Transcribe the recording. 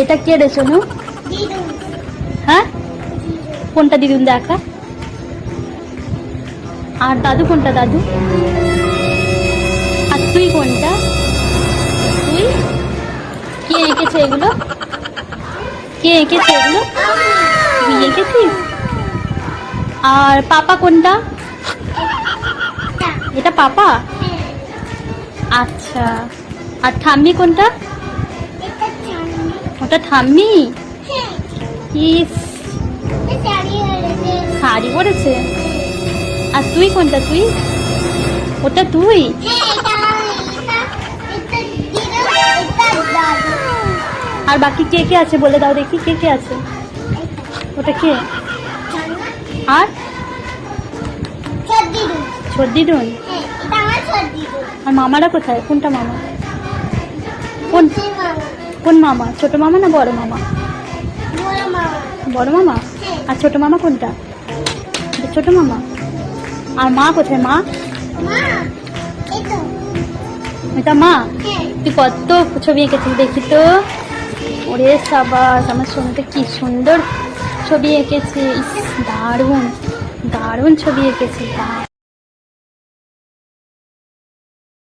এটা কে রে সোনু? হ্যাঁ? কোনটা দিদুন দেখা? আর দাদু কোনটা, দাদু? আর তুই কোনটা? তুই? কে এঁকেছে এগুলো? কে এঁকেছে এগুলো? তুই এঁকেছিস? আর পাপা কোনটা? এটা পাপা? আচ্ছা। আর ঠাম্মি কোনটা? ওটা ঠাম্মি? ইস। শাড়ি পরেছে? আর তুই কোনটা তুই? ওটা তুই? আর বাকি কে কে আছে বলে দাও দেখি কে কে আছে? ওটা কে? আর? সর্দিদুন আর মামারা কোথায়? কোনটা মামা? কোন কোন মামা? ছোট মামা না বড় মামা? বড় মামা? আর ছোট মামা কোনটা? ছোট মামা? আর মা কোথায়? মা? এটা মা? তুই কত ছবি এঁকেছিস দেখি তো। ওরে সাবাস আমার সোনাটা কি সুন্দর ছবি এঁকেছে। ইস, দারুণ দারুণ ছবি এঁকেছে। দারুণ